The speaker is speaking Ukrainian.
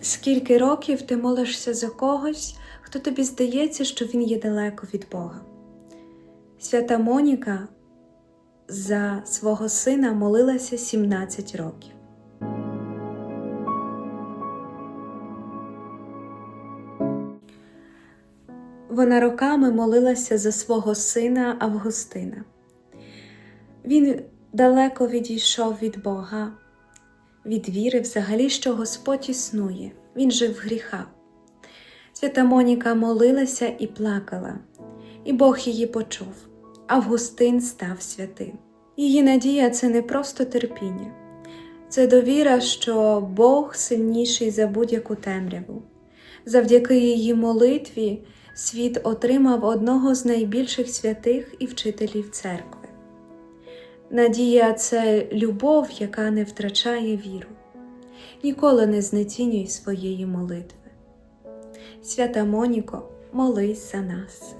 Скільки років ти молишся за когось, хто тобі здається, що він є далеко від Бога? Свята Моніка за свого сина молилася 17 років. Вона роками молилася за свого сина Августина. Він далеко відійшов від Бога, від віри взагалі, що Господь існує, він жив в гріхах. Свята Моніка молилася і плакала, і Бог її почув. Августин став святим. Її надія це не просто терпіння, це довіра, що Бог сильніший за будь-яку темряву. Завдяки її молитві світ отримав одного з найбільших святих і вчителів церкви. Надія це любов, яка не втрачає віру. Ніколи не знецінюй своєї молитви. Свята Моніко, молись за нас.